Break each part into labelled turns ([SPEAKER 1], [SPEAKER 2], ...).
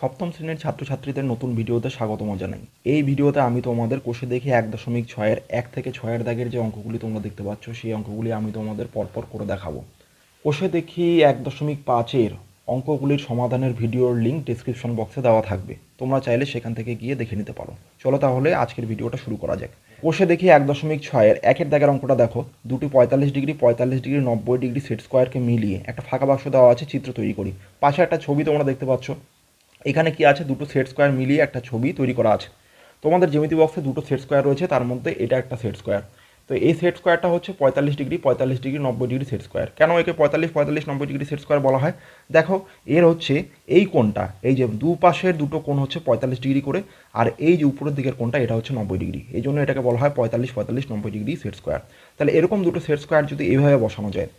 [SPEAKER 1] সপ্তম শ্রেণির ছাত্রছাত্রীদের নতুন ভিডিওতে স্বাগতম জানাই। এই ভিডিওতে আমি তোমাদের কোষে দেখে এক দশমিক ছয়ের, এক থেকে ছয়ের দাগের যে অঙ্কগুলি তোমরা দেখতে পাচ্ছ, সেই অঙ্কগুলি আমি তোমাদের পরপর করে দেখাবো। কোষে দেখি এক দশমিক পাঁচের অঙ্কগুলির সমাধানের ভিডিওর লিঙ্ক ডিসক্রিপশন বক্সে দেওয়া থাকবে। তোমরা চাইলে সেখান থেকে গিয়ে দেখে নিতে পারো। চলো তাহলে আজকের ভিডিওটা শুরু করা যাক। কোষে দেখি এক দশমিক ছয়ের, একের দাগের অঙ্কটা দেখো। দুটি পঁয়তাল্লিশ ডিগ্রি পঁয়তাল্লিশ ডিগ্রি, নব্বই ডিগ্রি সেট স্কোয়ারকে মিলিয়ে একটা ফাঁকা বাক্স দেওয়া আছে, চিত্র তৈরি করি। পাশে একটা ছবি তোমরা দেখতে পাচ্ছ। এখানে কি আছে? দুটো সেট স্কোয়ার মিলিয়ে একটা ছবি তৈরি করা আছে। তোমাদের জ্যামিতি বক্সে দুটো সেট স্কোয়ার রয়েছে, তার মধ্যে এটা একটা সেট স্কোয়ার তো এই সেট স্কোয়ারটা হচ্ছে পঁয়তাল্লিশ ডিগ্রি পঁয়তাল্লিশ ডিগ্রি, নব্বই ডিগ্রি সেট স্কোয়ার কেন একে পঁয়তাল্লিশ পঁয়তাল্লিশ, নব্বই ডিগ্রি সেট স্কোয়ার বলা হয়? দেখো, এর হচ্ছে এই কোণটা, এই যে দু পাশের দুটো কোণ হচ্ছে পঁয়তাল্লিশ ডিগ্রি করে, আর এই যে উপরের দিকের কোণটা এটা হচ্ছে নব্বই ডিগ্রি। এই জন্য এটাকে বলা হয় পঁয়তাল্লিশ পঁয়তাল্লিশ, নব্বই ডিগ্রি সেট স্কোয়ার তাহলে এরকম দুটো সেট স্কোয়ার যদি এইভাবে বসানো যায়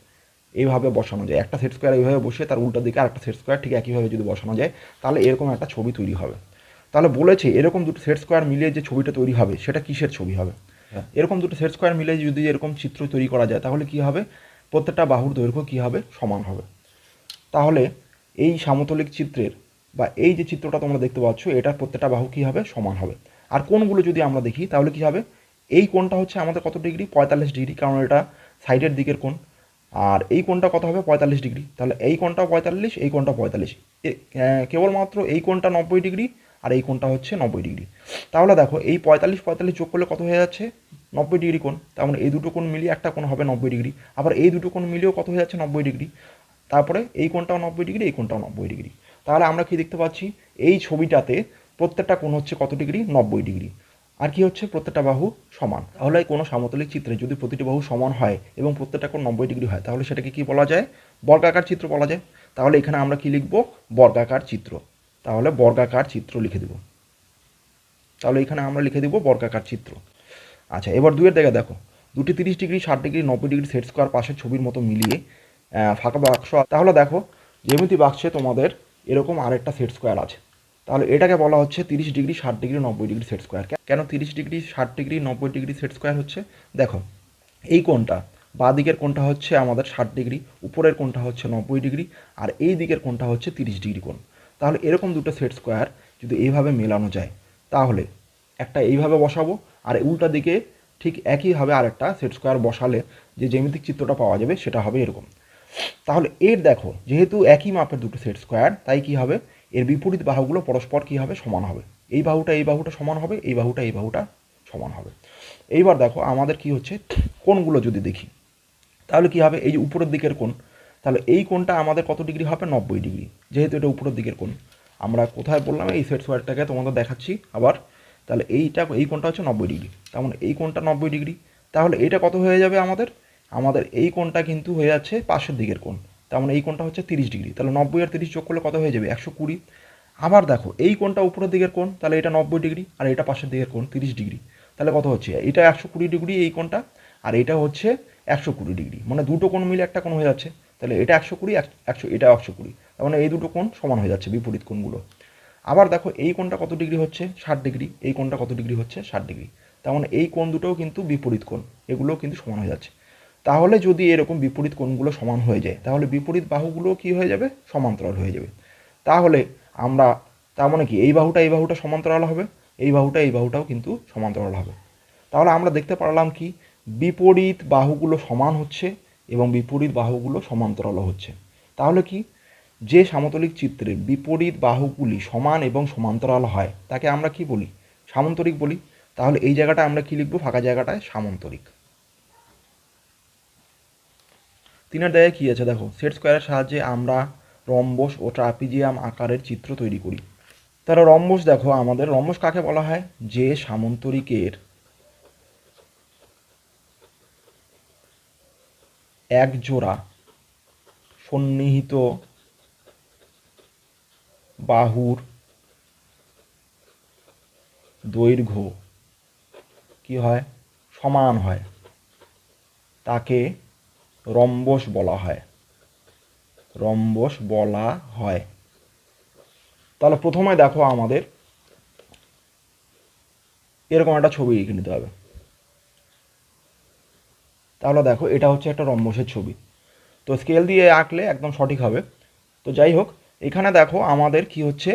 [SPEAKER 1] এইভাবে বসানো যায়। একটা সেট স্কোয়ার এইভাবে বসে তার উল্টো দিকে আরেকটা সেট স্কোয়ার ঠিক একইভাবে যদি বসানো যায় তাহলে এরকম একটা ছবি তৈরি হবে। তাহলে বলেছে এরকম দুটো সেট স্কোয়ার মিলিয়ে যে ছবিটা তৈরি হবে সেটা কিসের ছবি হবে? এরকম দুটো সেট স্কোয়ার মিলে যদি এরকম চিত্র তৈরি করা যায় তাহলে কি হবে? প্রত্যেকটা বাহুর দৈর্ঘ্য কী হবে? সমান হবে। তাহলে এই সামতলিক চিত্রের বা এই যে চিত্রটা তোমরা দেখতে পাচ্ছ এটার প্রত্যেকটা বাহু কী হবে? সমান হবে। আর কোনগুলো যদি আমরা দেখি তাহলে কি হবে? এই কোণটা হচ্ছে আমাদের কত ডিগ্রি? পঁয়তাল্লিশ ডিগ্রি কারণ এটা সাইডের দিকের কোণ। আর এই কোণটা কত হবে? পঁয়তাল্লিশ ডিগ্রি। তাহলে এই কোণটা পঁয়তাল্লিশ, এই কোণটা পঁয়তাল্লিশ। কেবলমাত্র এই কোণটা নব্বই ডিগ্রি আর এই কোণটা হচ্ছে নব্বই ডিগ্রি। তাহলে দেখো, এই পঁয়তাল্লিশ পঁয়তাল্লিশ যোগ করলে কত হয়ে যাচ্ছে? নব্বই ডিগ্রি কোণ। তার মানে এই দুটো কোণ মিলিয়ে একটা কোণ হবে নব্বই ডিগ্রি। আবার এই দুটো কোণ মিলিয়েও কত হয়ে যাচ্ছে? নব্বই ডিগ্রি। তারপরে এই কোণটাও নব্বই ডিগ্রি, এই কোণটাও নব্বই ডিগ্রি। তাহলে আমরা কি দেখতে পাচ্ছি? এই ছবিটাতে প্রত্যেকটা কোণ হচ্ছে কত ডিগ্রি? নব্বই ডিগ্রি। আর কি হচ্ছে? প্রত্যেকটা বাহু সমান। তাহলে কোনো সমতলিক চিত্রে যদি প্রতিটি বাহু সমান হয় এবং প্রত্যেকটা কোণ নব্বই ডিগ্রি হয়, তাহলে সেটাকে কি বলা যায়? বর্গাকার চিত্র বলা যায়। তাহলে এখানে আমরা কি লিখব? বর্গাকার চিত্র। তাহলে বর্গাকার চিত্র লিখে দেব। তাহলে এখানে আমরা লিখে দেব বর্গাকার চিত্র। আচ্ছা এবার দুয়ের দিকে দেখো। দুটি তিরিশ ডিগ্রি, ষাট ডিগ্রি, নব্বই ডিগ্রি সেট স্কোয়ার পাশের ছবির মতো মিলিয়ে ফাঁকা বাক্স। তাহলে দেখো যেমিতি বাক্সে তোমাদের এরকম আরেকটা সেট স্কোয়ার আছে। তাহলে এটাকে বলা হচ্ছে তিরিশ ডিগ্রি, ষাট ডিগ্রি, নব্বই ডিগ্রি সেট স্কোয়ার কেন তিরিশ ডিগ্রি, ষাট ডিগ্রি, নব্বই ডিগ্রি সেট স্কোয়ার হচ্ছে? দেখো, এই কোণটা বাঁ দিকের কোণটা হচ্ছে আমাদের ষাট ডিগ্রি, উপরের কোণটা হচ্ছে নব্বই ডিগ্রি, আর এই দিকের কোণটা হচ্ছে তিরিশ ডিগ্রি কোণ। তাহলে এরকম দুটো সেট স্কোয়ার যদি এইভাবে মেলানো যায়, তাহলে একটা এইভাবে বসাবো, আর উল্টা দিকে ঠিক একইভাবে আরেকটা সেট স্কোয়ার বসালে যে জ্যামিতিক চিত্রটা পাওয়া যাবে, সেটা হবে এরকম। তাহলে এর দেখো, যেহেতু একই মাপের দুটো সেট স্কোয়ার তাই কি হবে? এর বিপরীত বাহুগুলো পরস্পর কি হবে? সমান হবে। এই বাহুটা এই বাহুটা সমান হবে, এই বাহুটা এই বাহুটা সমান হবে। এইবার দেখো আমাদের কি হচ্ছে? কোণগুলো যদি দেখি, তাহলে কি হবে? এই যে উপরের দিকের কোণ, তাহলে এই কোণটা আমাদের কত ডিগ্রি হবে? নব্বই ডিগ্রি। যেহেতু এটা উপরের দিকের কোণ, আমরা কোথায় বললাম? এই সেট স্কোয়ারটাকে তোমাদের দেখাচ্ছি আবার। তাহলে এইটা, এই কোণটা হচ্ছে নব্বই ডিগ্রি। তার মানে এই কোণটা নব্বই ডিগ্রি। তাহলে এইটা কত হয়ে যাবে আমাদের? আমাদের এই কোণটা কিন্তু হয়ে যাচ্ছে পাশের দিকের কোণ। তার মানে এই কোণটা হচ্ছে তিরিশ ডিগ্রি। তাহলে নব্বই আর তিরিশ যোগ করলে কত হয়ে যাবে? একশো কুড়ি। আবার দেখো, এই কোণটা উপরের দিকের কোণ, তাহলে এটা নব্বই ডিগ্রি আর এটা পাশের দিকের কোণ তিরিশ ডিগ্রি। তাহলে কত হচ্ছে? এটা একশো কুড়ি ডিগ্রি এই কোণটা আর এটা হচ্ছে একশো কুড়ি ডিগ্রি। মানে দুটো কোণ মিলে একটা কোণ হয়ে যাচ্ছে। তাহলে এটা একশো কুড়ি একশো এটা একশো কুড়ি। তার মানে এই দুটো কোণ সমান হয়ে যাচ্ছে বিপরীত কোণগুলো। আবার দেখো, এই কোণটা কত ডিগ্রি হচ্ছে? ষাট ডিগ্রি। এই কোণটা কত ডিগ্রি হচ্ছে? ষাট ডিগ্রি। তার মানে এই কোণ দুটোও কিন্তু বিপরীত কোণ। এগুলোও কিন্তু সমান হয়ে যাচ্ছে। তাহলে যদি এরকম বিপরীত কোণগুলো সমান হয়ে যায়, তাহলে বিপরীত বাহুগুলো কি হয়ে যাবে? সমান্তরাল হয়ে যাবে। তাহলে আমরা, তার মানে কি, এই বাহুটা এই বাহুটা সমান্তরাল হবে, এই বাহুটা এই বাহুটাও কিন্তু সমান্তরাল হবে। তাহলে আমরা দেখতে পারলাম কি, বিপরীত বাহুগুলো সমান হচ্ছে এবং বিপরীত বাহুগুলো সমান্তরালও হচ্ছে। তাহলে কি, যে সামতলিক চিত্রের বিপরীত বাহুগুলি সমান এবং সমান্তরাল হয়, তাকে আমরা কি বলি? সামন্তরিক বলি। তাহলে এই জায়গাটা আমরা কি লিখব? ফাঁকা জায়গাটায় সামন্তরিক। তিনের দায়ে কী আছে দেখো? সেট স্কোয়ারের সাহায্যে আমরা রম্বস ও ট্রাপিজিয়াম আকারের চিত্র তৈরি করি। তাহলে রম্বস দেখো, আমাদের রম্বস কাকে বলা হয়? যে সামন্তরিকের। এক জোড়া সন্নিহিত বাহুর দৈর্ঘ্য কি হয়? সমান হয়। তাকে রম্বস বলা হয়। রম্বস বলা হয়। তাহলে প্রথমে দেখো আমাদের এরকম একটা ছবি এঁকে নিতে হবে। তাহলে দেখো এটা হচ্ছে একটা রম্বসের ছবি। তো স্কেল দিয়ে আঁকলে একদম সঠিক হবে। তো যাই হোক, এখানে দেখো আমাদের কি হচ্ছে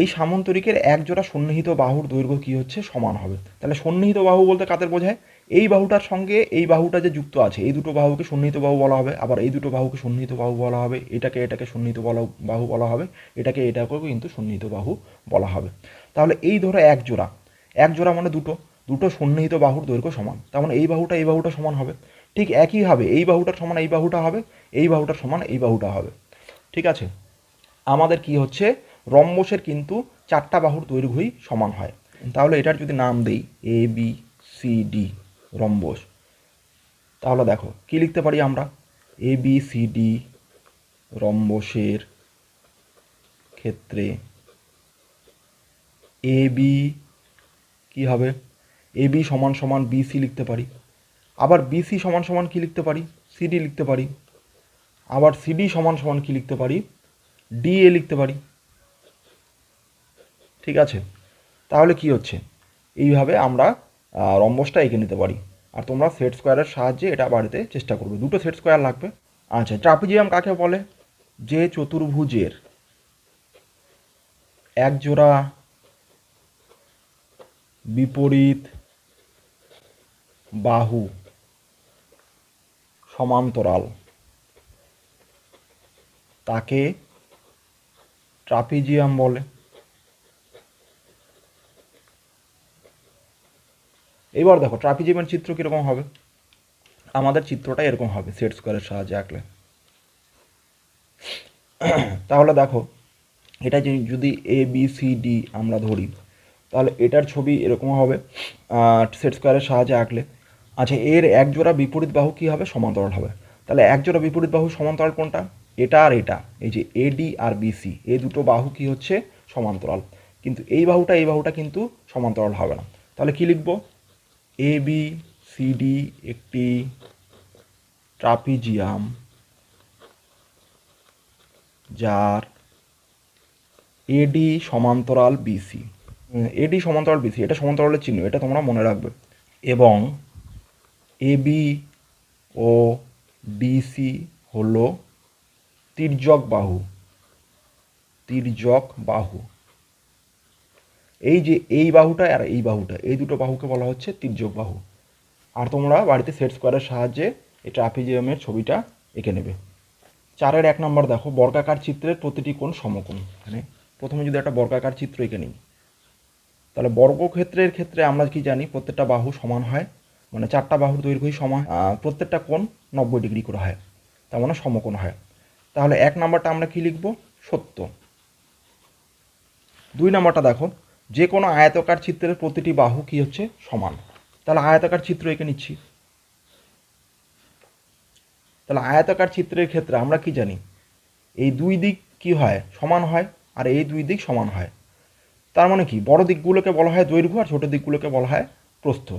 [SPEAKER 1] এই সামন্তরিকের এক জোড়া সন্নিহিত বাহুর দৈর্ঘ্য কি হচ্ছে, সমান হবে। তাহলে সন্নিহিত বাহু বলতে কাদের বোঝায়? এই বাহুটার সঙ্গে এই বাহুটা যে যুক্ত আছে, এই দুটো বাহুকে সন্নিহিত বাহু বলা হবে, আবার এই দুটো বাহুকে সন্নিহিত বাহু বলা হবে, এটাকে এটাকে সন্নিহিত বলা- বাহু বলা হবে, এটাকে এটাকেও কিন্তু সন্নিহিত বাহু বলা হবে। তাহলে এই ধরো এক জোড়া এক জোড়া মানে দুটো দুটো সন্নিহিত বাহুর দৈর্ঘ্য সমান, তার মানে এই বাহুটা এই বাহুটা সমান হবে, ঠিক একইভাবে এই বাহুটার সমান এই বাহুটা হবে, এই বাহুটার সমান এই বাহুটা হবে, ঠিক আছে? আমাদের কি হচ্ছে, রম্বসের কিন্তু চারটা বাহুর দৈর্ঘ্যই সমান হয়, তাহলে এটার যদি নাম দেই A B C D rhombus. তাহলে দেখো, কি লিখতে পারি আমরা? এ বি সি ডি রম্বসের ক্ষেত্রে এ বি কী হবে? এ বি সমান সমান বিসি লিখতে পারি। আবার বিসি সমান সমান কি লিখতে পারি? সিডি লিখতে পারি। আবার সিডি সমান সমান কি লিখতে পারি? ডিএ লিখতে পারি। ঠিক আছে? তাহলে কি হচ্ছে? এইভাবে আমরা রম্বসটা এঁকে নিতে পারি। আর তোমরা সেট স্কোয়ারের সাহায্যে এটা বাড়িতে চেষ্টা করবে। দুটো সেট স্কোয়ার লাগবে। আচ্ছা ট্রাপিজিয়াম কাকে বলে? যে চতুর্ভুজের এক জোড়া বিপরীত বাহু সমান্তরাল, তাকে ট্রাপিজিয়াম বলে। এবার দেখো ট্রাপিজিয়ামের চিত্র কীরকম হবে? আমাদের চিত্রটা এরকম হবে সেট স্কোয়ারের সাহায্যে আঁকলে। তাহলে দেখো, এটা যদি এ বি সি ডি আমরা ধরি, তাহলে এটার ছবি এরকম হবে সেট স্কোয়ারের সাহায্যে আঁকলে। আচ্ছা এর এক জোড়া বিপরীত বাহু কী হবে? সমান্তরাল হবে। তাহলে এক জোড়া বিপরীত বাহু সমান্তরাল কোনটা? এটা আর এটা, এই যে এডি আর বিসি এই দুটো বাহু কি হচ্ছে? সমান্তরাল। কিন্তু এই বাহুটা এই বাহুটা কিন্তু সমান্তরাল হবে না। তাহলে কি লিখব? এ বি সি ডি একটি ট্রাপিজিয়াম যার এডি সমান্তরাল বিসি এডি সমান্তরাল বিসি এটা সমান্তরালের চিহ্ন, এটা তোমরা মনে রাখবে। এবং এবি ও ডিসি হলো তির্যক বাহু। তির্যক বাহু। এই যে এই বাহুটা আর এই বাহুটা এই দুটো বাহুকে বলা হচ্ছে তির্যক বাহু। আর তোমরা বাড়িতে সেট স্কোয়ারের সাহায্যে এই ট্রাপিজিয়ামের ছবিটা এঁকে নেবে। চারের এক নম্বর দেখো, বর্গাকার চিত্রের প্রতিটি কোণ সমকোণ। মানে প্রথমে যদি একটা বর্গাকার চিত্র এঁকে নিই, তাহলে বর্গক্ষেত্রের ক্ষেত্রে আমরা কি জানি, প্রত্যেকটা বাহু সমান হয় মানে চারটা বাহুর দৈর্ঘ্যই সমান প্রত্যেকটা কোণ নব্বই ডিগ্রি করে হয়, তার মানে সমকোণ হয়। তাহলে এক নাম্বারটা আমরা কি লিখব? সত্য। দুই নাম্বারটা দেখো যে কোনো আয়তকার চিত্রের প্রতিটি বাহু কি হচ্ছে সমান। তাহলে আয়তাকার চিত্র এঁকে নিচ্ছি। তাহলে আয়তাকার চিত্রের ক্ষেত্রে আমরা কি জানি? এই দুই দিক কি হয়? সমান হয় আর এই দুই দিক সমান হয়। তার মানে কি? বড় দিকগুলোকে বলা হয় দৈর্ঘ্য আর ছোটো দিকগুলোকে বলা হয় প্রস্থ।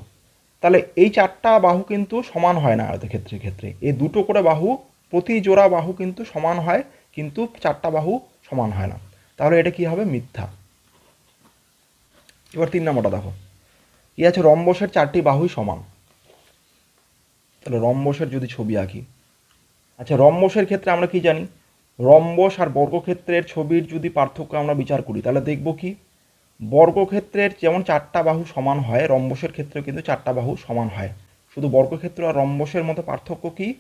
[SPEAKER 1] তাহলে এই চারটা বাহু কিন্তু সমান হয় না আয়তক্ষেত্রের ক্ষেত্রে। এই দুটো করে বাহু, প্রতি জোড়া বাহু কিন্তু সমান হয়, কিন্তু চারটা বাহু সমান হয় না। তাহলে এটা কি হবে? মিথ্যা। এবার তিন নম্বরটা দেখো। কি আছে রম্বসের চারটি বাহুই সমান। তাহলে রম্বসের যদি ছবি আঁকি। আচ্ছা রম্বসের ক্ষেত্রে আমরা কি জানি? রম্বস আর বর্গক্ষেত্রের ছবির যদি পার্থক্য আমরা বিচার করি, তাহলে দেখব কি? বর্গক্ষেত্রের যেমন চারটা বাহু সমান হয়, রম্বসের ক্ষেত্রেও কিন্তু চারটা বাহু সমান হয়। শুধু বর্গক্ষেত্র আর রম্বসের মতো পার্থক্য কি?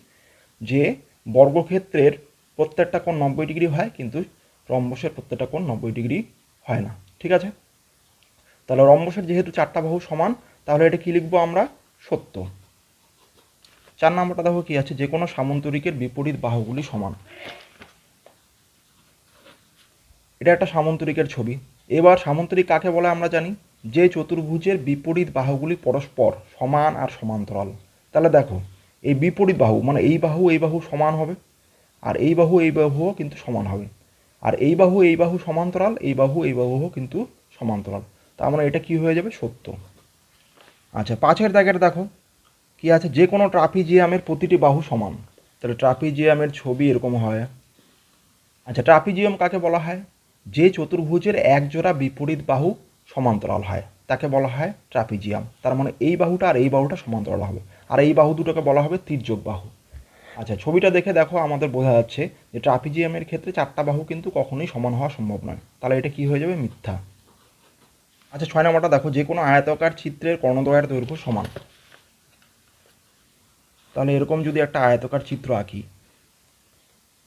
[SPEAKER 1] যে বর্গক্ষেত্রের প্রত্যেকটা কোণ নব্বই ডিগ্রি হয়, কিন্তু রম্বসের প্রত্যেকটা কোণ নব্বই ডিগ্রি হয় না। ঠিক আছে? তাহলে রম্বসের যেহেতু চারটা বাহু সমান, তাহলে এটা কি লিখব আমরা? সত্য। চার নম্বরটা দেখো কি আছে, যে কোনো সামন্তরিকের বিপরীত বাহুগুলি সমান। এটা একটা সামন্তরিকের ছবি। এবার সামন্তরিক কাকে বলে আমরা জানি? যে চতুর্ভুজের বিপরীত বাহুগুলি পরস্পর সমান আর সমান্তরাল। তাহলে দেখো, এই বিপরীত বাহু মানে এই বাহু এই বাহু সমান হবে, আর এই বাহু, এই বাহুও কিন্তু সমান হবে। আর এই বাহু এই বাহু সমান্তরাল, এই বাহু, এই বাহুও কিন্তু সমান্তরাল। তার মানে এটা কি হয়ে যাবে? সত্য। আচ্ছা পাঁচের দাগের দেখো। কি আছে? যে কোনো ট্রাপিজিয়ামের প্রতিটি বাহু সমান। তাহলে ট্রাপিজিয়ামের ছবি এরকম হয়। আচ্ছা ট্রাপিজিয়াম কাকে বলা হয়? যে চতুর্ভুজের এক জোড়া বিপরীত বাহু সমান্তরাল হয়। তাকে বলা হয় ট্রাপিজিয়াম। তার মানে এই বাহুটা আর এই বাহুটা সমান্তরাল হবে। আর এই বাহু দুটোকে বলা হবে তির্যক বাহু। আচ্ছা ছবিটা দেখে দেখো, আমাদের বোঝা যাচ্ছে যে ট্রাপিজিয়ামের ক্ষেত্রে চারটা বাহু কিন্তু কখনোই সমান হওয়া সম্ভব নয়। তাহলে এটা কি হয়ে যাবে? মিথ্যা। আচ্ছা ছয় নম্বরটা দেখো, যে কোনো আয়তাকার চিত্রের কর্ণদ্বয়ের দৈর্ঘ্য সমান। তাহলে এরকম যদি একটা আয়তাকার চিত্র আঁকি,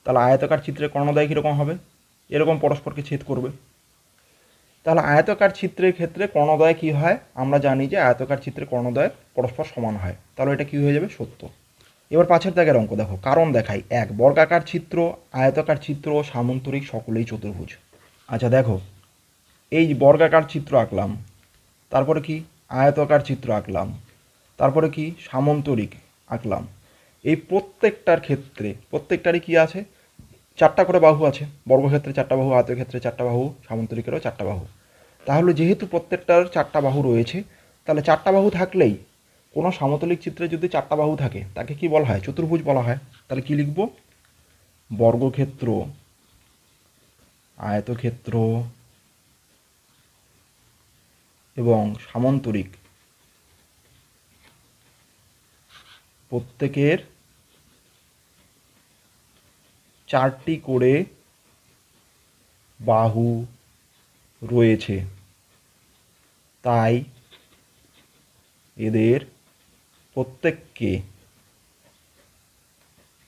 [SPEAKER 1] তাহলে আয়তাকার চিত্রের কর্ণদ্বয় কীরকম হবে? এরকম পরস্পরকে ছেদ করবে। তাহলে আয়তাকার চিত্রের ক্ষেত্রে কর্ণদ্বয় কী হয়? আমরা জানি যে আয়তাকার চিত্রের কর্ণদ্বয় পরস্পর সমান হয়। তাহলে এটা কী হয়ে যাবে? সত্য। এবার পাঁচের দাগের অঙ্ক দেখো। কারণ দেখাই, এক, বর্গাকার চিত্র আয়তাকার চিত্র সামন্তরিক সকলেই চতুর্ভুজ। আচ্ছা দেখো এই বর্গাকার চিত্র আঁকলাম, তারপরে কি আয়তাকার চিত্র আঁকলাম, তারপরে কি সামন্তরিক আঁকলাম, এই প্রত্যেকটার ক্ষেত্রে, প্রত্যেকটারই কি আছে? চারটা করে বাহু আছে, বর্গক্ষেত্রে চারটা বাহু, আয়তক্ষেত্রে চারটা বাহু, সামন্তরিকেরও চারটা বাহু। তাহলে যেহেতু প্রত্যেকটার চারটা বাহু রয়েছে, তাহলে চারটা বাহু থাকলেই কোনো সমতলিক চিত্রে যদি চারটা বাহু থাকে, তাকে কি বলা হয়? চতুর্ভুজ বলা হয়। তাহলে কি লিখব? বর্গক্ষেত্র, আয়তক্ষেত্র এবং সামন্তরিক। প্রত্যেকের চারটি করে বাহু রয়েছে। তাই এদের প্রত্যেককে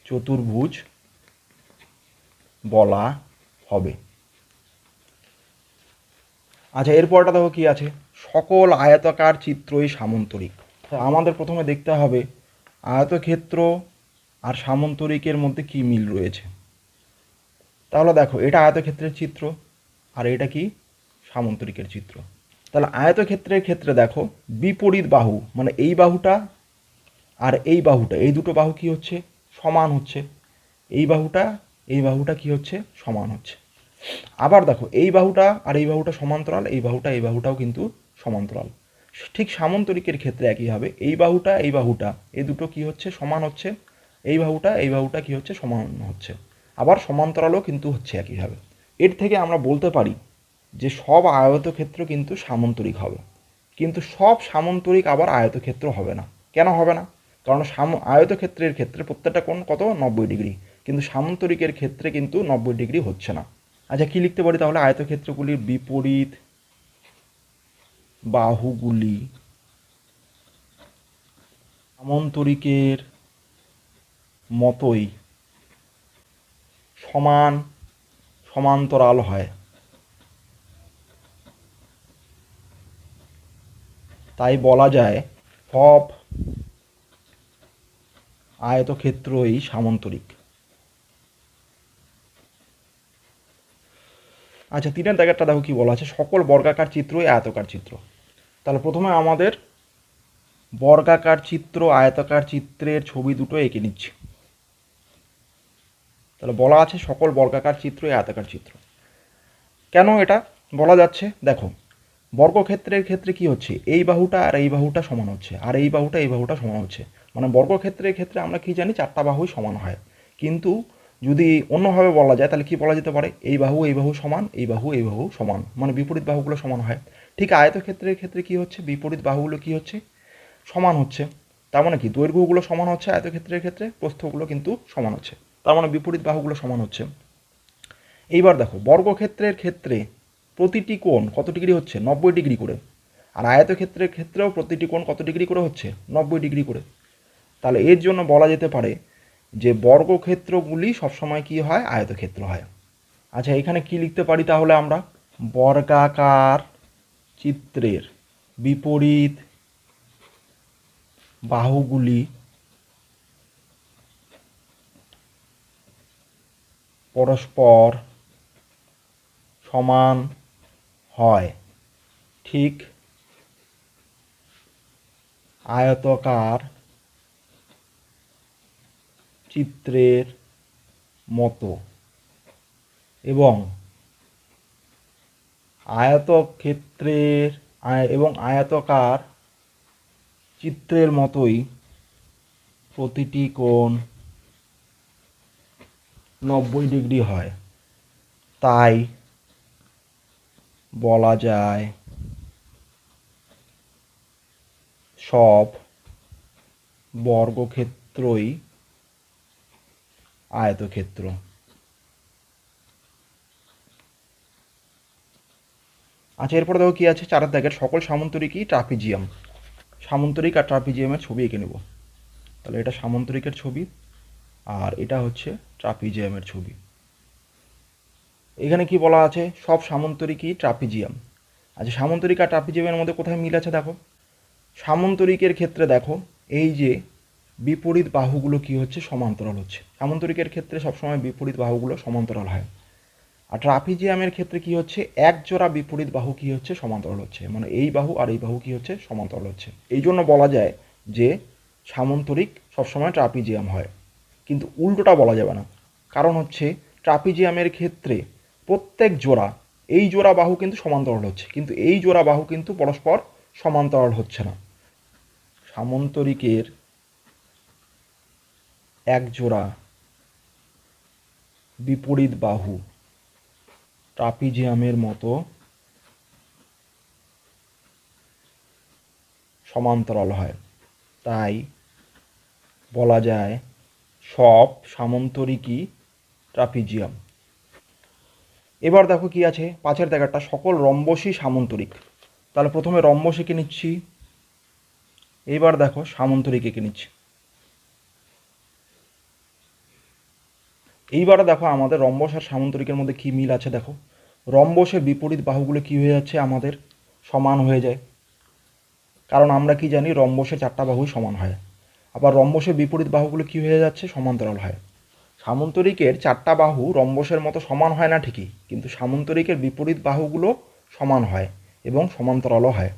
[SPEAKER 1] চতুর্ভুজ বলা হবে। আচ্ছা এরপরটা দেখো কি আছে? সকল আয়তাকার চিত্রই সামন্তরিক। আমাদের প্রথমে দেখতে হবে আয়তক্ষেত্র আর সামন্তরিকের মধ্যে কি মিল রয়েছে। তাহলে দেখো, এটা আয়তক্ষেত্রের চিত্র আর এটা কি সামন্তরিকের চিত্র। তাহলে আয়তক্ষেত্রের ক্ষেত্রে দেখো, বিপরীত বাহু মানে এই বাহুটা আর এই বাহুটা, এই দুটো বাহু কি হচ্ছে? সমান হচ্ছে। এই বাহুটা এই বাহুটা কি হচ্ছে? সমান হচ্ছে। আবার দেখো, এই বাহুটা আর এই বাহুটা সমান্তরাল, এই বাহুটা, এই বাহুটাও কিন্তু সমান্তরাল। ঠিক সামন্তরিকের ক্ষেত্রে একই হবে। এই বাহুটা এই বাহুটা। এই দুটো কি হচ্ছে? সমান হচ্ছে। এই বাহুটা এই বাহুটা কি হচ্ছে? সমান হচ্ছে। আবার সমান্তরালও কিন্তু হচ্ছে একইভাবে এর থেকে আমরা বলতে পারি যে সব আয়তক্ষেত্র কিন্তু সামন্তরিক হবে। কিন্তু সব সামন্তরিক আবার আয়তক্ষেত্র হবে না। কেন হবে না? কারণ সাম আয়তক্ষেত্রের ক্ষেত্রে প্রত্যেকটা কোণ কত? নব্বই ডিগ্রি। কিন্তু সামন্তরিকের ক্ষেত্রে কিন্তু নব্বই ডিগ্রি হচ্ছে না। আচ্ছা কী লিখতে পারি তাহলে? আয়তক্ষেত্রগুলির বিপরীত বাহুগুলি সামন্তরিকের মতোই সমান সমান্তরাল হয়। তাই বলা যায় সব আয়তক্ষেত্রই সামন্তরিক। আচ্ছা তিনের দাগেরটা দেখো কি বলা আছে, সকল বর্গাকার চিত্রই আয়তকার চিত্র। তাহলে প্রথমে আমাদের বর্গাকার চিত্র, আয়তাকার চিত্রের ছবি দুটো এঁকে নিচ্ছি। তাহলে বলা আছে সকল বর্গাকার চিত্রই আয়তাকার চিত্র। কেন এটা বলা যাচ্ছে? দেখো, বর্গক্ষেত্রের ক্ষেত্রে কি হচ্ছে? এই বাহুটা আর এই বাহুটা সমান হচ্ছে, আর এই বাহুটা এই বাহুটা সমান হচ্ছে। মানে বর্গক্ষেত্রের ক্ষেত্রে আমরা কি জানি, চারটা বাহুই সমান হয়। কিন্তু যদি অন্যভাবে বলা যায়, তাহলে কি বলা যেতে পারে? এই বাহু এই বাহু সমান, এই বাহু এই বাহু সমান। মানে বিপরীত বাহুগুলো সমান হয়। ঠিক আয়তক্ষেত্রের ক্ষেত্রে কি হচ্ছে? বিপরীত বাহুগুলো কি হচ্ছে? সমান হচ্ছে। তার মানে কি? দৈর্ঘ্যগুলো সমান হচ্ছে আয়তক্ষেত্রের ক্ষেত্রে, প্রস্থগুলো কিন্তু সমান হচ্ছে। তার মানে বিপরীত বাহুগুলো সমান হচ্ছে। এইবার দেখো, বর্গক্ষেত্রের ক্ষেত্রে প্রতিটি কোণ কত ডিগ্রি হচ্ছে? নব্বই ডিগ্রি করে। আর আয়তক্ষেত্রের ক্ষেত্রেও প্রতিটি কোণ কত ডিগ্রি করে হচ্ছে? নব্বই ডিগ্রি করে। তাহলে এর জন্য বলা যেতে পারে যে বর্গক্ষেত্রগুলি সবসময় কি হয়? আয়তক্ষেত্র হয়। আচ্ছা এখানে কি লিখতে পারি তাহলে আমরা? বর্গাকার চিত্রের বিপরীত বাহুগুলি পরস্পর সমান হয়। ঠিক আয়তকার চিত্রের মতো। এবং আয়তক্ষেত্রের, আয়- এবং আয়তকার চিত্রের মতোই প্রতিটি কোণ নব্বই ডিগ্রি হয়। তাই বলা যায় সব বর্গক্ষেত্রই আয়তক্ষেত্র। আচ্ছা এরপর দেখো কি আছে? চারের দাগের সকল সামন্তরিকই ট্রাপিজিয়াম। সামন্তরিক আর ট্রাপিজিয়ামের ছবি এঁকে নেব। তাহলে এটা সামন্তরিকের ছবি আর এটা হচ্ছে ট্রাপিজিয়ামের ছবি। এখানে কি বলা আছে? সব সামন্তরিকই ট্রাপিজিয়াম। আচ্ছা সামন্তরিক আর ট্রাপিজিয়ামের মধ্যে কোথায় মিল আছে দেখো? সামন্তরিকের ক্ষেত্রে দেখো, এই যে বিপরীত বাহুগুলো কি হচ্ছে? সমান্তরাল হচ্ছে। সামন্তরিকের ক্ষেত্রে সবসময় বিপরীত বাহুগুলো সমান্তরাল হয়। আর ট্রাপিজিয়ামের ক্ষেত্রে কি হচ্ছে? এক জোড়া বিপরীত বাহু কি হচ্ছে? সমান্তরাল হচ্ছে। মানে এই বাহু আর এই বাহু কি হচ্ছে? সমান্তরাল হচ্ছে। এই জন্য বলা যায় যে সামন্তরিক সবসময় ট্রাপিজিয়াম হয়। কিন্তু উল্টোটা বলা যাবে না। কারণ হচ্ছে ট্রাপিজিয়ামের ক্ষেত্রে প্রত্যেক জোড়া, এই জোড়া বাহু কিন্তু সমান্তরাল হচ্ছে। কিন্তু এই জোড়া বাহু কিন্তু পরস্পর সমান্তরাল হচ্ছে না। সামন্তরিকের এক জোড়া। বিপরীত বাহু। ট্রাপিজিয়ামের মতো সমান্তরাল হয়। তাই বলা যায় সব সামন্তরিকই ট্রাপিজিয়াম। এবার দেখো কি আছে, পাঁচের দেখাটা সকল রম্বসই সামন্তরিক। তাহলে প্রথমে রম্বস এঁকে নিচ্ছি। এবার দেখো সামন্তরিক এঁকে নিচ্ছি। এইবারে দেখো আমাদের রম্বস আর সামন্তরিকের মধ্যে কী মিল আছে দেখো। রম্বসের বিপরীত বাহুগুলো কী হয়ে যাচ্ছে আমাদের? সমান হয়ে যায়। কারণ আমরা কি জানি রম্বসের চারটা বাহুই সমান হয়। আবার রম্বসের বিপরীত বাহুগুলো কী হয়ে যাচ্ছে? সমান্তরাল হয়। সামন্তরিকের চারটা বাহু রম্বসের মতো সমান হয় না ঠিকই, কিন্তু সামন্তরিকের বিপরীত বাহুগুলো সমান হয় এবং সমান্তরালও হয়।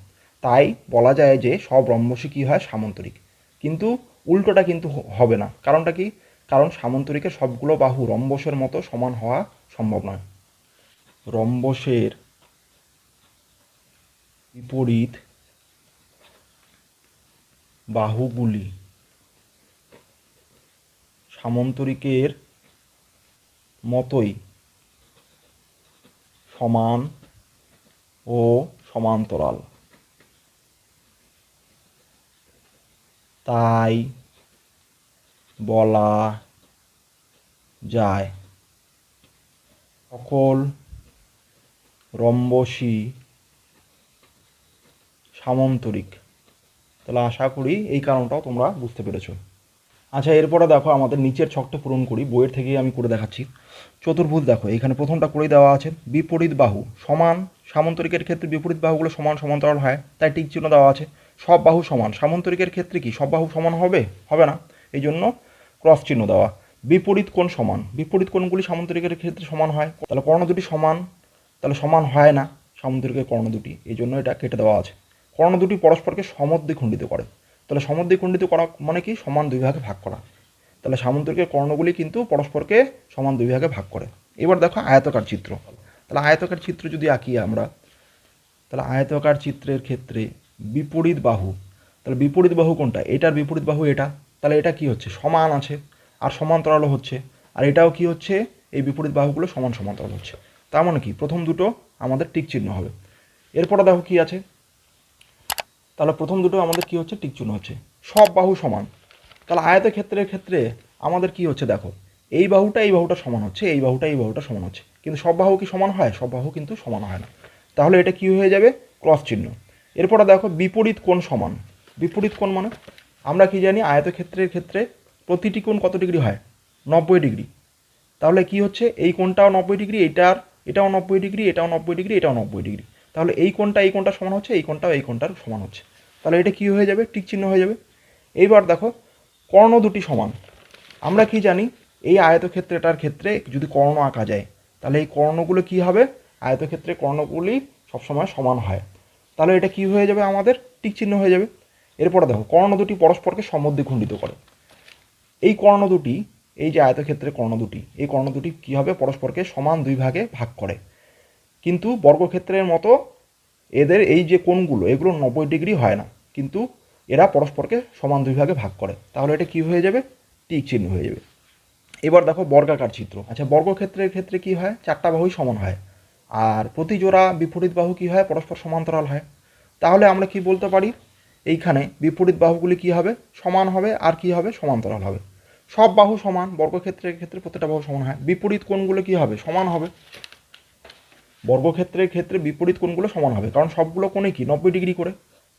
[SPEAKER 1] তাই বলা যায় যে সব রম্বসই কী হয়? সামন্তরিক। কিন্তু উল্টোটা কিন্তু হবে না। কারণটা কি? কারণ সামন্তরিকের সবগুলো বাহু রম্বসের মতো সমান হওয়া সম্ভব নয়। রম্বসের বিপরীত বাহুগুলি সামন্তরিকের মতোই সমান ও সমান্তরাল। তাই বলা যায়। সকল রম্বসী সামন্তরিক। তাহলে আশা করি এই কারণটাও তোমরা বুঝতে পেরেছ। আচ্ছা এরপরে দেখো আমাদের নিচের ছকটা পূরণ করি। বইয়ের থেকেই আমি করে দেখাচ্ছি। চতুর্ভুজ দেখো, এখানে প্রথমটা করেই দেওয়া আছে, বিপরীত বাহু সমান সামন্তরিকের ক্ষেত্রে বিপরীত বাহুগুলো সমান সমান্তরাল হয়, তাই টিক চিহ্ন দেওয়া আছে। সব বাহু সমান, সামন্তরিকের ক্ষেত্রে কি সব বাহু সমান হবে? হবে না। এই জন্য ক্রস চিহ্ন দেওয়া। বিপরীত কোণ সমান। বিপরীত কোণগুলি সামন্তরিকের ক্ষেত্রে সমান হয়। তাহলে কর্ণ দুটি সমান। তাহলে সমান হয় না। সামন্তরিকের কর্ণ দুটি। এই জন্য এটা কেটে দেওয়া আছে। কর্ণ দুটি পরস্পরকে সমদ্বিখণ্ডিত করে। তাহলে সমদ্বিখণ্ডিত করা মানে কি? সমান দুই ভাগে ভাগ করা। তাহলে সামন্তরিকের কর্ণগুলি কিন্তু পরস্পরকে সমান দুই ভাগে ভাগ করে। এবার দেখো আয়তকার চিত্র। তাহলে আয়তকার চিত্র যদি আঁকি আমরা, তাহলে আয়তকার চিত্রের ক্ষেত্রে বিপরীত বাহু। তাহলে বিপরীত বাহু কোনটা? এটার বিপরীত বাহু এটা। তাহলে এটা কি হচ্ছে? সমান আছে। আর সমান্তরালও হচ্ছে। আর এটাও কি হচ্ছে? এই বিপরীত বাহুগুলো সমান সমান্তরাল হচ্ছে। তার মানে কি? প্রথম দুটো আমাদের টিক চিহ্ন হবে। এরপরে দেখো কি আছে? তাহলে প্রথম দুটো আমাদের কি হচ্ছে? টিক চিহ্ন হচ্ছে। সব বাহু সমান। তাহলে আয়তক্ষেত্রের ক্ষেত্রে আমাদের কি হচ্ছে দেখো? এই বাহুটা এই বাহুটা সমান হচ্ছে, এই বাহুটা এই বাহুটা সমান হচ্ছে। কিন্তু সব বাহু কি সমান হয়? সব বাহু কিন্তু সমান হয় না। তাহলে এটা কি হয়ে যাবে? ক্রস চিহ্ন। এরপরে দেখো বিপরীত কোণ সমান। বিপরীত কোণ মানে? আমরা কি জানি আয়তক্ষেত্রের ক্ষেত্রে প্রতিটি কোণ কত ডিগ্রি হয়? নব্বই ডিগ্রি। তাহলে কি হচ্ছে? এই কোণটাও নব্বই ডিগ্রি, এটার, এটাও নব্বই ডিগ্রি, এটাও নব্বই ডিগ্রি, এটাও নব্বই ডিগ্রি। তাহলে এই কোণটা এই কোণটা সমান হচ্ছে, এই কোণটাও এই কোণটার সমান হচ্ছে। তাহলে এটা কি হয়ে যাবে? টিক চিহ্ন হয়ে যাবে। এইবার দেখো, কর্ণ দুটি সমান। আমরা কি জানি, এই আয়তক্ষেত্রটার ক্ষেত্রে যদি কর্ণ আঁকা যায়, তাহলে এই কর্ণগুলো কি হবে? আয়তক্ষেত্রে কর্ণগুলি সবসময় সমান হয়। তাহলে এটা কি হয়ে যাবে আমাদের? টিক চিহ্ন হয়ে যাবে। এরপরে দেখো, কর্ণ দুটি পরস্পরকে সমদ্বিখণ্ডিত করে। এই কর্ণ দুটি, এই যে আয়তক্ষেত্রে কর্ণ দুটি, এই কর্ণ দুটি কী হবে? পরস্পরকে সমান দুই ভাগে ভাগ করে। কিন্তু বর্গক্ষেত্রের মতো এদের এই যে কোণগুলো, এগুলো নব্বই ডিগ্রি হয় না। কিন্তু এরা পরস্পরকে সমান দুই ভাগে ভাগ করে। তাহলে এটা কি হয়ে যাবে? টিক চিহ্ন হয়ে যাবে। এবার দেখো বর্গাকার চিত্র আচ্ছা বর্গক্ষেত্রের ক্ষেত্রে কি হয়? চারটা বাহুই সমান হয়। আর প্রতি জোড়া বিপরীত বাহু কী হয়? পরস্পর সমান্তরাল হয়। তাহলে আমরা কি বলতে পারি? এইখানে বিপরীত বাহুগুলি কি হবে? সমান হবে আর কি হবে? সমান্তরাল হবে। সব বাহু সমান, বর্গক্ষেত্রের ক্ষেত্রে প্রত্যেকটা বাহু সমান হয়। বিপরীত কোণগুলো কি হবে? সমান হবে। বর্গক্ষেত্রের ক্ষেত্রে বিপরীত কোণগুলো সমান হবে। কারণ সবগুলো কোণে কি? নব্বই ডিগ্রি করে।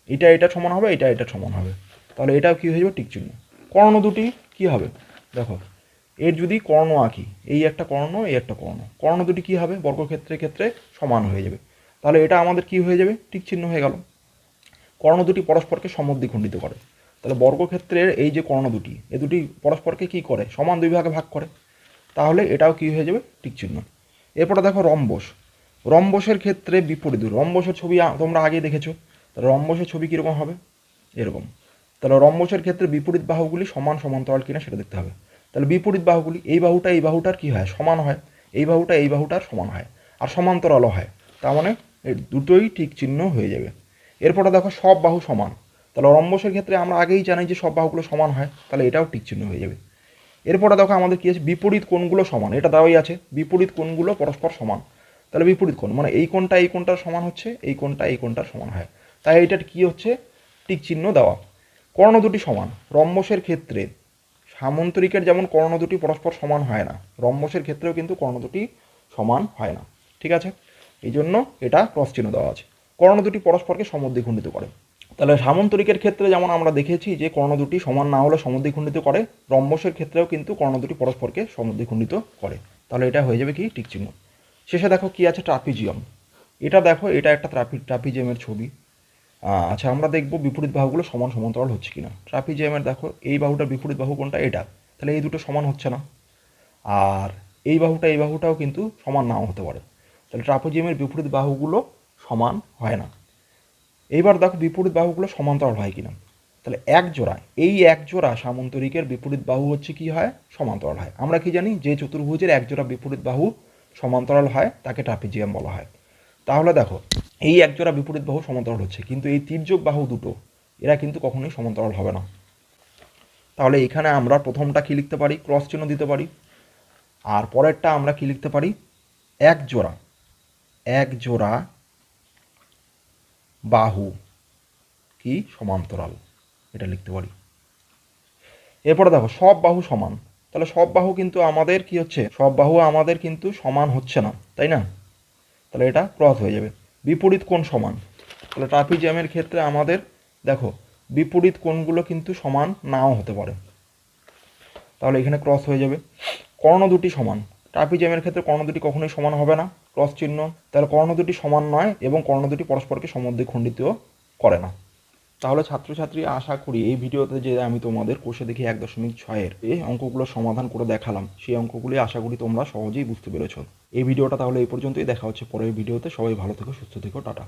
[SPEAKER 1] এটা এটা সমান হবে, এটা এটা সমান হবে। তাহলে এটাও কী হয়ে যাবে? টিক চিহ্ন কর্ণ দুটি কি হবে? দেখো, এর যদি কর্ণ আঁকি, এই একটা কর্ণ, এই একটা কর্ণ। কর্ণ দুটি কি হবে? বর্গক্ষেত্রের ক্ষেত্রে সমান হয়ে যাবে। তাহলে এটা আমাদের কি হয়ে যাবে? টিক চিহ্ন হয়ে গেল। কর্ণ দুটি পরস্পরকে সমদ্বিখণ্ডিত করে। তাহলে বর্গক্ষেত্রের এই যে কর্ণ দুটি, এ দুটি পরস্পরকে কি করে? সমান দুই ভাগে ভাগ করে। তাহলে এটাও কি হয়ে যাবে? টিক চিহ্ন। এরপরে দেখো রম্বস। রম্বসের ক্ষেত্রে বিপরীত। রম্বসের ছবি তোমরা আগে দেখেছ। তাহলে রম্বসের ছবি কীরকম হবে? এরকম। তাহলে রম্বসের ক্ষেত্রে বিপরীত বাহুগুলি সমান সমান্তরাল কিনা সেটা দেখতে হবে। তাহলে বিপরীত বাহুগুলি, এই বাহুটা, এই বাহুটার কি হয়? সমান হয়। এই বাহুটা, এই বাহুটার সমান হয়। আর সমান্তরালও হয়। তার মানে দুটোই ঠিক চিহ্ন হয়ে যাবে। এরপরে দেখো সব বাহু সমান। তাহলে রম্বসের ক্ষেত্রে আমরা আগেই জানি যে সব বাহুগুলো সমান হয়, তাহলে এটাও টিক চিহ্ন হয়ে যাবে। এরপরে দেখো আমাদের কী আছে? বিপরীত কোণগুলো সমান, এটা দেওয়াই আছে। বিপরীত কোণগুলো পরস্পর সমান। তাহলে বিপরীত কোণ মানে এই কোণটা এই কোণটার সমান হচ্ছে, এই কোণটা এই কোণটার সমান হয়। তাই এইটার কি হচ্ছে? টিক চিহ্ন দেওয়া। কর্ণ দুটি সমান। রম্বসের ক্ষেত্রে সামন্তরিকের যেমন কর্ণ দুটি পরস্পর সমান হয় না, রম্বসের ক্ষেত্রেও কিন্তু কর্ণ দুটি সমান হয় না। ঠিক আছে? এই জন্য এটা ক্রস চিহ্ন দেওয়া আছে। কর্ণ দুটি পরস্পরকে সমদ্বিখণ্ডিত করে। তাহলে সামন্তরিকের ক্ষেত্রে যেমন আমরা দেখেছি যে কর্ণ দুটি সমান না হলে সমদ্বিখণ্ডিত করে, রম্বসের ক্ষেত্রেও কিন্তু কর্ণ দুটি পরস্পরকে সমদ্বিখণ্ডিত করে। তাহলে এটা হয়ে যাবে কি? টিক চিহ্ন। শেষে দেখো কি আছে ট্রাপিজিয়াম। এটা দেখো, এটা একটা ট্রাপি, ট্রাপিজিয়ামের ছবি। আচ্ছা আমরা দেখব বিপরীত বাহুগুলো সমান সমান্তরাল হচ্ছে কিনা। ট্রাপিজিয়ামের দেখো, এই বাহুটার বিপরীত বাহু কোনটা? এটা। তাহলে এই দুটো সমান হচ্ছে না। আর এই বাহুটা, এই বাহুটাও কিন্তু সমান নাও হতে পারে। তাহলে ট্রাপিজিয়ামের বিপরীত বাহুগুলো সমান হয় না। এইবার দেখো বিপরীত বাহুগুলো সমান্তরাল হয় কিনা। তাহলে এক জোড়া, এই এক জোড়া সামন্তরিকের বিপরীত বাহু হচ্ছে কি হয়? সমান্তরাল হয়। আমরা কি জানি? যে চতুর্ভুজের এক জোড়া বিপরীত বাহু সমান্তরাল হয়, তাকে ট্রাপিজিয়াম বলা হয়। তাহলে দেখো, এই এক জোড়া বিপরীত বাহু সমান্তরাল হচ্ছে, কিন্তু এই তির্যক বাহু দুটো, এরা কিন্তু কখনোই সমান্তরাল হবে না। তাহলে এখানে আমরা প্রথমটা কি লিখতে পারি? ক্রস চিহ্ন দিতে পারি। আর পরেরটা আমরা কি লিখতে পারি? এক জোড়া এক জোড়া বাহু। কি? সমান্তরাল। এটা লিখতে পারি। এরপরে দেখো, সব বাহু সমান। তাহলে সব বাহু কিন্তু আমাদের কি হচ্ছে? সব বাহু আমাদের কিন্তু সমান হচ্ছে না, তাই না? তাহলে এটা ক্রস হয়ে যাবে। বিপরীত কোণ সমান। তাহলে ট্রাফিক জ্যামের ক্ষেত্রে আমাদের, দেখো, বিপরীত কোণগুলো কিন্তু সমান নাও হতে পারে। তাহলে এখানে ক্রস হয়ে যাবে। কর্ণ দুটি সমান। ট্রাপিজিয়ামের ক্ষেত্রে কর্ণ দুটি কখনোই সমান হবে না, ক্রস চিহ্ন। তাহলে কর্ণ দুটি সমান নয় এবং কর্ণ দুটি পরস্পরকে সমদ্বিখণ্ডিত করে না। তাহলে ছাত্রছাত্রী, আশা করি এই ভিডিওতে যে আমি তোমাদের কোষে দেখি এক দশমিক ছয়ের এই অঙ্কগুলো সমাধান করে দেখালাম, সেই অঙ্কগুলি আশা করি তোমরা সহজেই বুঝতে পেরেছ। এই ভিডিওটা তাহলে এই পর্যন্তই, দেখা হচ্ছে পরের ভিডিওতে। সবাই ভালো থেকো, সুস্থ থেকো, টাটা।